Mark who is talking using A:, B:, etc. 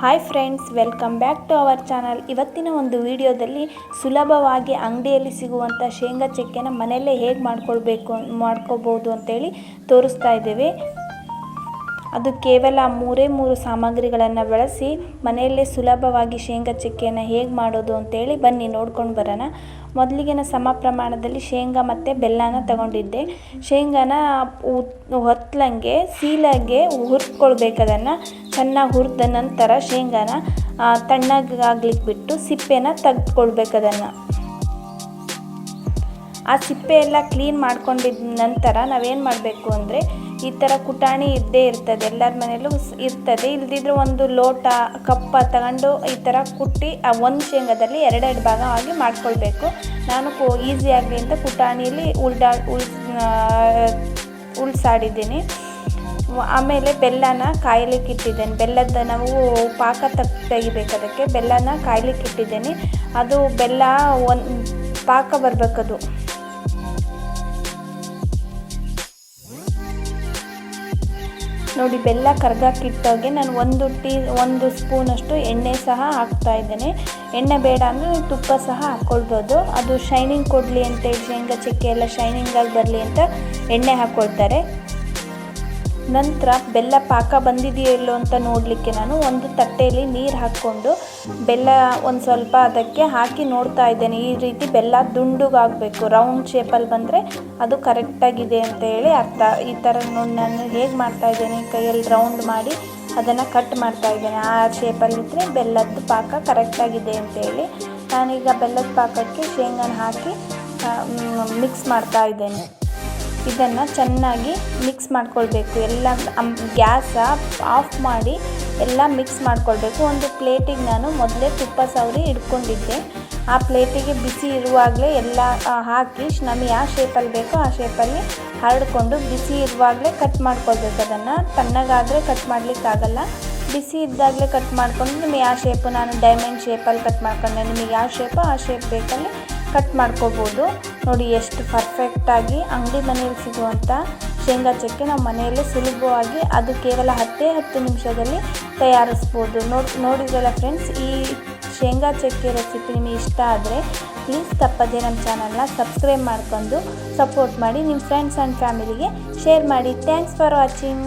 A: Hi friends welcome back to our channel ಇವತ್ತಿನ ಒಂದು ವಿಡಿಯೋದಲ್ಲಿ ಸುಲಭವಾಗಿ ಅಂಗಡಿಯಲ್ಲಿ ಸಿಗುವಂಥ ಶೇಂಗಾ ಚಕ್ಕೆನ ಮನೆಯಲ್ಲೇ ಹೇಗೆ ಮಾಡ್ಕೊಳ್ಬೇಕು ಮಾಡ್ಕೋಬೋದು ಅಂತೇಳಿ ತೋರಿಸ್ತಾ ಇದ್ದೇವೆ. ಅದು ಕೇವಲ ಮೂರೇ ಮೂರು ಸಾಮಗ್ರಿಗಳನ್ನು ಬಳಸಿ ಮನೆಯಲ್ಲೇ ಸುಲಭವಾಗಿ ಶೇಂಗಾ ಚಕ್ಕೆಯನ್ನು ಹೇಗೆ ಮಾಡೋದು ಅಂತೇಳಿ ಬನ್ನಿ ನೋಡ್ಕೊಂಡು ಬರೋಣ. ಮೊದಲಿಗೆ ನಾನು ಸಮ ಪ್ರಮಾಣದಲ್ಲಿ ಶೇಂಗಾ ಮತ್ತು ಬೆಲ್ಲನ ತಗೊಂಡಿದ್ದೆ. ಶೇಂಗಾನ ಹೊತ್ತಲಂಗೆ ಸೀಲಾಗೆ ಹುರ್ಕೊಳ್ಬೇಕು ಅದನ್ನು ಚೆನ್ನಾಗಿ ಹುರಿದ ನಂತರ ಶೇಂಗಾನ ತಣ್ಣಗಾಗ್ಲಿಕ್ಕೆ ಬಿಟ್ಟು ಸಿಪ್ಪೆನ ತೆಗೆದುಕೊಳ್ಬೇಕು ಅದನ್ನು ಆ ಸಿಪ್ಪೆ ಎಲ್ಲ ಕ್ಲೀನ್ ಮಾಡ್ಕೊಂಡಿದ್ದ ನಂತರ ನಾವೇನು ಮಾಡಬೇಕು ಅಂದರೆ ಈ ಥರ ಕುಟಾಣಿ ಇದ್ದೇ ಇರ್ತದೆ. ಎಲ್ಲರ ಮನೆಯಲ್ಲೂ ಇರ್ತದೆ. ಇಲ್ದಿದ್ರೆ ಒಂದು ಲೋಟ, ಕಪ್ಪ ತಗೊಂಡು ಈ ಥರ ಕುಟ್ಟಿ ಆ ಒಂದು ಶೇಂಗಾದಲ್ಲಿ ಎರಡೆರಡು ಭಾಗ ಆಗಿ ಮಾಡ್ಕೊಳ್ಬೇಕು. ನಾನು ಕೋ, ಈಸಿ ಆಗಲಿ ಅಂತ ಕುಟಾಣಿಯಲ್ಲಿ ಉಲ್ಡಾ ಉಳ್ ಉಳ್ಸಾಡಿದ್ದೀನಿ. ಆಮೇಲೆ ಬೆಲ್ಲನ ಕಾಯ್ಲಿಕ್ಕೆ ಇಟ್ಟಿದ್ದೇನೆ. ಬೆಲ್ಲದ ನಾವು ಪಾಕ ತಕ್ ತೆಗಿಬೇಕು ಅದಕ್ಕೆ. ಬೆಲ್ಲನ ಕಾಯ್ಲಿಕ್ಕೆ ಇಟ್ಟಿದ್ದೇನೆ. ಅದು ಬೆಲ್ಲ ಒಂದು, ಪಾಕ ಬರಬೇಕದು. ನೋಡಿ, ಬೆಲ್ಲ ಕರ್ಗಾಕಿಟ್ಟಾಗೆ ನಾನು ಒಂದು ಟೀ, ಒಂದು ಸ್ಪೂನಷ್ಟು ಎಣ್ಣೆ ಸಹ ಹಾಕ್ತಾ ಇದ್ದೇನೆ. ಎಣ್ಣೆ ಬೇಡ ಅಂದರೆ ತುಪ್ಪ ಸಹ ಹಾಕ್ಕೊಳ್ಬೋದು. ಅದು ಶೈನಿಂಗ್ ಕೊಡಲಿ ಅಂತೇಳಿ ಶೇಂಗಾ ಚಕ್ಕೆ ಎಲ್ಲ ಶೈನಿಂಗಾಗಿ ಬರಲಿ ಅಂತ ಎಣ್ಣೆ ಹಾಕ್ಕೊಳ್ತಾರೆ. ನಂತರ ಬೆಲ್ಲ ಪಾಕ ಬಂದಿದೆಯೋ ಇಲ್ಲೋ ಅಂತ ನೋಡಲಿಕ್ಕೆ ನಾನು ಒಂದು ತಟ್ಟೆಯಲ್ಲಿ ನೀರು ಹಾಕ್ಕೊಂಡು ಬೆಲ್ಲ ಒಂದು ಸ್ವಲ್ಪ ಅದಕ್ಕೆ ಹಾಕಿ ನೋಡ್ತಾ ಇದ್ದೇನೆ. ಈ ರೀತಿ ಬೆಲ್ಲ ದುಂಡುಗಾಗಬೇಕು. ರೌಂಡ್ ಶೇಪಲ್ಲಿ ಬಂದರೆ ಅದು ಕರೆಕ್ಟಾಗಿದೆ ಅಂತ ಹೇಳಿ ಅರ್ಥ. ಈ ಥರ ನೋಡಿ ನಾನು ಹೇಗೆ ಮಾಡ್ತಾ ಇದ್ದೇನೆ? ಕೈಯಲ್ಲಿ ರೌಂಡ್ ಮಾಡಿ ಅದನ್ನು ಕಟ್ ಮಾಡ್ತಾ ಇದ್ದೇನೆ. ಆ ಶೇಪಲ್ಲಿದ್ದರೆ ಬೆಲ್ಲದ ಪಾಕ ಕರೆಕ್ಟಾಗಿದೆ ಅಂತೇಳಿ ನಾನೀಗ ಬೆಲ್ಲದ ಪಾಕಕ್ಕೆ ಶೇಂಗಾನ ಹಾಕಿ ಮಿಕ್ಸ್ ಮಾಡ್ತಾ ಇದ್ದೇನೆ. ಇದನ್ನು ಚೆನ್ನಾಗಿ ಮಿಕ್ಸ್ ಮಾಡ್ಕೊಳ್ಬೇಕು. ಎಲ್ಲ ಗ್ಯಾಸ ಆಫ್ ಮಾಡಿ ಎಲ್ಲ ಮಿಕ್ಸ್ ಮಾಡ್ಕೊಳ್ಬೇಕು. ಒಂದು ಪ್ಲೇಟಿಗೆ ನಾನು ಮೊದಲೇ ತುಪ್ಪ ಸವರಿ ಇಟ್ಕೊಂಡಿದ್ದೆ ಆ ಪ್ಲೇಟಿಗೆ ಬಿಸಿ ಇರುವಾಗಲೇ ಎಲ್ಲ ಹಾಕಿ ನಮಗೆ ಯಾವ ಶೇಪಲ್ಲಿ ಬೇಕೋ ಆ ಶೇಪಲ್ಲಿ ಹರಡ್ಕೊಂಡು ಬಿಸಿ ಇರುವಾಗಲೇ ಕಟ್ ಮಾಡ್ಕೊಳ್ಬೇಕು. ಅದನ್ನು ತಣ್ಣಗಾದರೆ ಕಟ್ ಮಾಡಲಿಕ್ಕಾಗಲ್ಲ. ಬಿಸಿ ಇದ್ದಾಗಲೇ ಕಟ್ ಮಾಡ್ಕೊಂಡು ನಿಮಗೆ ಯಾವ ಶೇಪು ನಾನು ಡೈಮಂಡ್ ಶೇಪಲ್ಲಿ ಕಟ್ ಮಾಡ್ಕೊಂಡೆ. ನಿಮಗೆ ಯಾವ ಶೇಪೋ ಆ ಶೇಪ್ ಬೇಕಲ್ಲಿ ಕಟ್ ಮಾಡ್ಕೋಬೋದು. ನೋಡಿ ಎಷ್ಟು ಪರ್ಫೆಕ್ಟಾಗಿ ಅಂಗಡಿ ಮನೆಯಲ್ಲಿ ಸಿಗುವಂಥ ಶೇಂಗಾ ಚಕ್ಕೆ ನಾವು ಮನೆಯಲ್ಲೇ ಸುಲಭವಾಗಿ ಅದು ಕೇವಲ ಹತ್ತೇ ಹತ್ತು ನಿಮಿಷದಲ್ಲಿ ತಯಾರಿಸ್ಬೋದು. ನೋಡಿ, ನೋಡಿದ್ರಲ್ಲ ಫ್ರೆಂಡ್ಸ್ ಈ ಶೇಂಗಾ ಚಕ್ಕೆ ರೆಸಿಪಿ ನಿಮಗೆ ಇಷ್ಟ ಆದರೆ ಪ್ಲೀಸ್ ತಪ್ಪದೇ ನಮ್ಮ ಚಾನಲ್ನ ಸಬ್ಸ್ಕ್ರೈಬ್ ಮಾಡ್ಕೊಂಡು ಸಪೋರ್ಟ್ ಮಾಡಿ ನಿಮ್ಮ ಫ್ರೆಂಡ್ಸ್ ಆ್ಯಂಡ್ ಫ್ಯಾಮಿಲಿಗೆ ಶೇರ್ ಮಾಡಿ. Thanks for watching